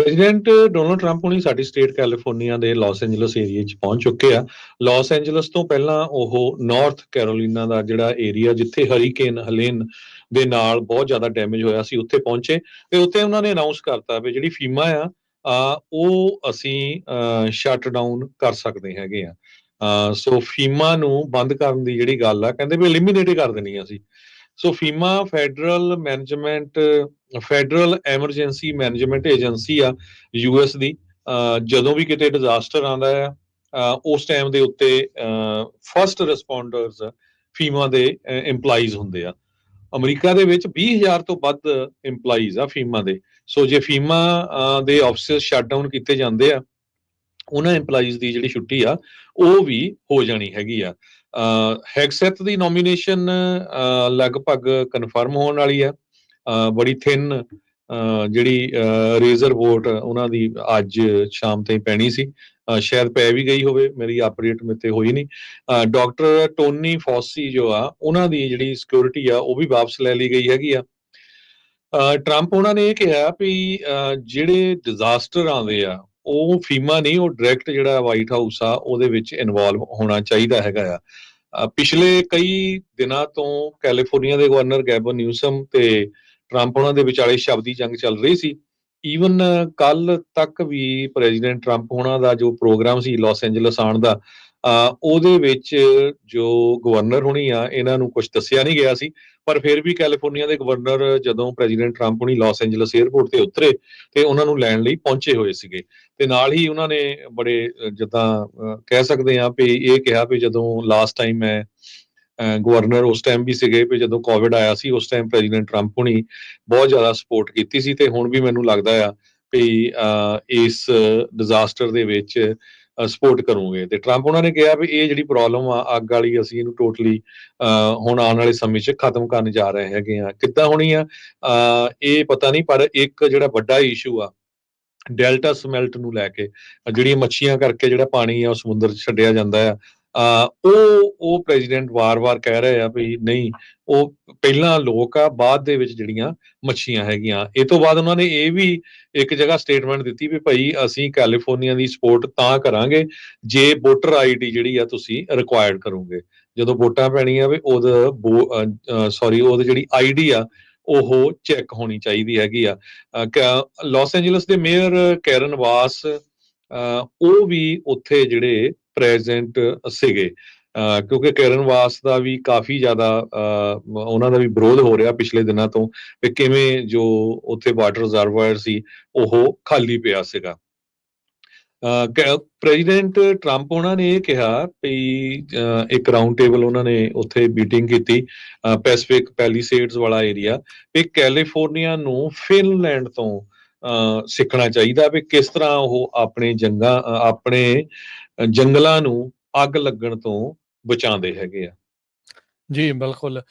President Donald Trump ਹੁਣੀ ਸਾਡੀ state California ਦੇ ਲਾਸ ਐਂਜਲਸ ਏਰੀਆ 'ਚ ਪਹੁੰਚ ਚੁੱਕੇ ਆ। ਲਾਸ ਐਂਜਲਸ ਤੋਂ ਪਹਿਲਾਂ ਉਹ ਨਾਰਥ ਕੈਰੋਲੀਨਾ ਦਾ ਜਿਹੜਾ ਏਰੀਆ ਜਿੱਥੇ ਹਰੀਕੇਨ ਹਲੇਨ ਦੇ ਨਾਲ ਬਹੁਤ ਜ਼ਿਆਦਾ ਡੈਮੇਜ ਹੋਇਆ ਸੀ, ਉੱਥੇ ਪਹੁੰਚੇ। ਤੇ ਉੱਥੇ ਉਹਨਾਂ ਨੇ ਅਨਾਉਂਸ ਕਰਤਾ ਵੀ ਜਿਹੜੀ ਫੀਮਾ ਆ ਆ, ਉਹ ਅਸੀਂ ਸ਼ਟ ਡਾਊਨ ਕਰ ਸਕਦੇ ਹੈਗੇ ਆ। ਸੋ ਫੀਮਾ ਨੂੰ ਬੰਦ ਕਰਨ ਦੀ ਜਿਹੜੀ ਗੱਲ ਆ, ਕਹਿੰਦੇ ਵੀ ਐਲੀਮੀਨੇਟ ਹੀ ਕਰ ਦੇਣੀ ਆ ਅਸੀਂ। So FEMA federal management federal emergency management agency ਆ ਯੂਐਸ ਦੀ ਜਦੋਂ ਵੀ ਕਿਤੇ ਡਿਜ਼ਾਸਟਰ ਆਉਂਦਾ ਆ ਉਸ ਟਾਈਮ ਦੇ ਉੱਤੇ ਫਰਸਟ ਰਿਸਪੌਂਡਰਸ ਫੀਮਾ ਦੇ EMPLOYEES ਹੁੰਦੇ ਆ। ਅਮਰੀਕਾ ਦੇ ਵਿੱਚ 20000 ਤੋਂ ਵੱਧ EMPLOYEES ਆ ਫੀਮਾ ਦੇ। ਸੋ ਜੇ ਫੀਮਾ ਦੇ ਆਫਿਸਿਸ ਸ਼ਟ ਡਾਊਨ ਕੀਤੇ ਜਾਂਦੇ ਆ ਉਹਨਾਂ EMPLOYEES ਦੀ ਜਿਹੜੀ ਛੁੱਟੀ ਆ, ਉਹ ਵੀ ਹੋ ਜਾਣੀ ਹੈਗੀ ਆ। ਹੈਗਸੈਟ ਦੀ ਨੋਮੀਨੇਸ਼ਨ ਲਗਭਗ ਕਨਫਰਮ ਹੋਣ ਵਾਲੀ ਆ। ਬੜੀ ਥਿਨ ਜਿਹੜੀ ਰੇਜ਼ਰ ਵੋਟ ਉਹਨਾਂ ਦੀ ਅੱਜ ਸ਼ਾਮ ਤਾਈਂ ਪੈਣੀ ਸੀ। ਸ਼ਾਇਦ ਪੈ ਵੀ ਗਈ ਹੋਵੇ, ਮੇਰੀ ਅਪਡੇਟ ਮੇਤੇ ਹੋਈ ਨਹੀਂ। ਡਾਕਟਰ ਟੋਨੀ ਫੌਸੀ ਜੋ ਆ, ਉਹਨਾਂ ਦੀ ਜਿਹੜੀ ਸਿਕਿਉਰਿਟੀ ਆ, ਉਹ ਵੀ ਵਾਪਸ ਲੈ ਲਈ ਗਈ ਹੈਗੀ ਆ। ਟਰੰਪ ਉਹਨਾਂ ਨੇ ਇਹ ਕਿਹਾ ਵੀ ਜਿਹੜੇ ਡਿਜ਼ਾਸਟਰ ਆਉਂਦੇ ਆ ਉਹ ਫੀਮਾ ਨਹੀਂ, ਉਹ ਡਾਇਰੈਕਟ ਜਿਹੜਾ ਵਾਈਟ ਹਾਊਸ ਆ, ਉਹਦੇ ਵਿੱਚ ਇਨਵੋਲਵ ਹੋਣਾ ਚਾਹੀਦਾ ਹੈਗਾ ਆ। ਪਿਛਲੇ ਕਈ ਦਿਨਾਂ ਤੋਂ ਕੈਲੀਫੋਰਨੀਆ ਦੇ ਗਵਰਨਰ ਗੈਬਨ ਨਿਊਸਮ ਤੇ ਟਰੰਪ ਉਹਨਾਂ ਦੇ ਵਿਚਾਲੇ ਸ਼ਬਦੀ ਜੰਗ ਚੱਲ ਰਹੀ ਸੀ। ਈਵਨ ਕੱਲ ਤੱਕ ਵੀ ਪ੍ਰੈਜ਼ੀਡੈਂਟ ਟਰੰਪ ਉਹਨਾਂ ਦਾ ਜੋ ਪ੍ਰੋਗਰਾਮ ਸੀ ਲਾਸ ਐਂਜਲਸ ਆਉਣ ਦਾ ਉਹਦੇ ਵਿੱਚ ਜੋ ਗਵਰਨਰ ਹੁਣੀ ਆ ਇਹਨਾਂ ਨੂੰ ਕੁਝ ਦੱਸਿਆ ਨਹੀਂ ਗਿਆ ਸੀ ਪਰ ਫਿਰ ਵੀ ਕੈਲੀਫੋਰਨੀਆ ਦੇ ਗਵਰਨਰ ਜਦੋਂ ਪ੍ਰੈਜ਼ੀਡੈਂਟ ਟਰੰਪ ਹੁਣੀ ਲਾਸ ਐਂਜਲਸ 에ਅਰਪੋਰਟ ਤੇ ਉਤਰੇ ਤੇ ਉਹਨਾਂ ਨੂੰ ਲੈਣ ਲਈ ਪਹੁੰਚੇ ਹੋਏ ਸੀਗੇ। ਤੇ ਨਾਲ ਹੀ ਉਹਨਾਂ ਨੇ ਬੜੇ ਜਿੱਦਾਂ ਕਹਿ ਸਕਦੇ ਆ ਵੀ ਇਹ ਕਿਹਾ ਵੀ ਜਦੋਂ ਲਾਸਟ ਟਾਈਮ ਮੈਂ ਗਵਰਨਰ ਉਸ ਟਾਈਮ ਵੀ ਸੀਗੇ ਵੀ ਜਦੋਂ ਕੋਵਿਡ ਆਇਆ ਸੀ ਉਸ ਟਾਈਮ ਪ੍ਰੈਜ਼ੀਡੈਂਟ ਟਰੰਪ ਹੁਣੀ ਬਹੁਤ ਜ਼ਿਆਦਾ ਸਪੋਰਟ ਕੀਤੀ ਸੀ ਤੇ ਹੁਣ ਵੀ ਮੈਨੂੰ ਲੱਗਦਾ ਆ ਵੀ ਅਹ, ਇਸ ਡਿਜ਼ਾਸਟਰ ਦੇ ਵਿੱਚ ਸਪੋਰਟ ਕਰੂਗੇ। ਤੇ ਟਰੰਪ ਉਹਨਾਂ ਨੇ ਕਿਹਾ ਵੀ ਇਹ ਜਿਹੜੀ ਪ੍ਰੋਬਲਮ ਆ ਅੱਗ ਵਾਲੀ ਅਸੀਂ ਇਹਨੂੰ ਟੋਟਲੀ ਹੁਣ ਆਉਣ ਵਾਲੇ ਸਮੇਂ 'ਚ ਖਤਮ ਕਰਨ ਜਾ ਰਹੇ ਹੈਗੇ ਆ ਕਿੱਦਾਂ ਹੋਣੀ ਆ? ਅਹ, ਇਹ ਪਤਾ ਨਹੀਂ ਪਰ ਇੱਕ ਜਿਹੜਾ ਵੱਡਾ ਇਸ਼ੂ ਆ ਡੈਲਟਾ ਸਮੈਲਟ ਨੂੰ ਲੈ ਕੇ ਜਿਹੜੀਆਂ ਮੱਛੀਆਂ ਕਰਕੇ ਜਿਹੜਾ ਪਾਣੀ ਆ ਉਹ ਸਮੁੰਦਰ 'ਚ ਛੱਡਿਆ ਜਾਂਦਾ ਆ ਉਹ ਉਹ ਪ੍ਰੈਜ਼ੀਡੈਂਟ ਵਾਰ-ਵਾਰ ਕਹਿ ਰਹੇ ਆ ਵੀ ਨਹੀਂ ਉਹ ਪਹਿਲਾਂ ਲੋਕ ਆ ਬਾਅਦ ਦੇ ਵਿੱਚ ਜਿਹੜੀਆਂ ਮੱਛੀਆਂ ਹੈਗੀਆਂ। ਇਹ ਤੋਂ ਬਾਅਦ ਉਹਨਾਂ ਨੇ ਇਹ ਵੀ ਇੱਕ ਜਗ੍ਹਾ ਸਟੇਟਮੈਂਟ ਦਿੱਤੀ ਵੀ ਭਾਈ ਅਸੀਂ ਕੈਲੀਫੋਰਨੀਆ ਦੀ ਸਪੋਰਟ ਤਾਂ ਕਰਾਂਗੇ ਜੇ ਵੋਟਰ ਆਈਡੀ ਜਿਹੜੀ ਆ ਤੁਸੀਂ ਰਿਕੁਆਇਰਡ ਕਰੋਗੇ। ਜਦੋਂ ਵੋਟਾਂ ਪੈਣੀਆਂ ਵੀ ਉਹਦਾ ਸੌਰੀ ਉਹਦੀ ਜਿਹੜੀ ਆਈਡੀ ਆ ਉਹ ਚੈੱਕ ਹੋਣੀ ਚਾਹੀਦੀ ਹੈਗੀ ਆ। ਲਾਸ ਐਂਜਲਸ ਦੇ ਮੇਅਰ ਕੈਰਨ ਵਾਸ ਅਹ, ਉਹ ਵੀ ਉੱਥੇ ਜਿਹੜੇ ਪ੍ਰੈਜ਼ੈਂਟ ਸੀਗੇ। ਕਿਉਂਕਿ ਕੈਰਨ ਵਾਸ ਦਾ ਵੀ ਕਾਫੀ ਜ਼ਿਆਦਾ ਉਹਨਾਂ ਦਾ ਵੀ ਵਿਰੋਧ ਹੋ ਰਿਹਾ ਪਿਛਲੇ ਦਿਨਾਂ ਤੋਂ ਕਿ ਕਿਵੇਂ ਜੋ ਉੱਥੇ ਵਾਟਰ ਰਿਜ਼ਰਵਾਇਰ ਸੀ, ਉਹ ਖਾਲੀ ਪਿਆ ਸੀਗਾ। ਪ੍ਰੈਜ਼ੀਡੈਂਟ ਟਰੰਪ ਉਹਨਾਂ ਨੇ ਇਹ ਕਿਹਾ ਵੀ ਇੱਕ ਰਾਉਂਡ ਟੇਬਲ ਉਹਨਾਂ ਨੇ ਉੱਥੇ ਮੀਟਿੰਗ ਕੀਤੀ ਪੈਸੀਫਿਕ ਪੈਲੀਸੇਡਸ ਵਾਲਾ ਏਰੀਆ ਵੀ ਕੈਲੀਫੋਰਨੀਆ ਨੂੰ ਫਿਨਲੈਂਡ ਤੋਂ ਸਿੱਖਣਾ ਚਾਹੀਦਾ ਵੀ ਕਿਸ ਤਰ੍ਹਾਂ ਉਹ ਆਪਣੇ ਜੰਗਾਂ ਆਪਣੇ ਜੰਗਲਾਂ ਨੂੰ ਅੱਗ ਲੱਗਣ ਤੋਂ ਬਚਾਉਂਦੇ ਹੈਗੇ ਆ। ਜੀ, ਬਿਲਕੁਲ।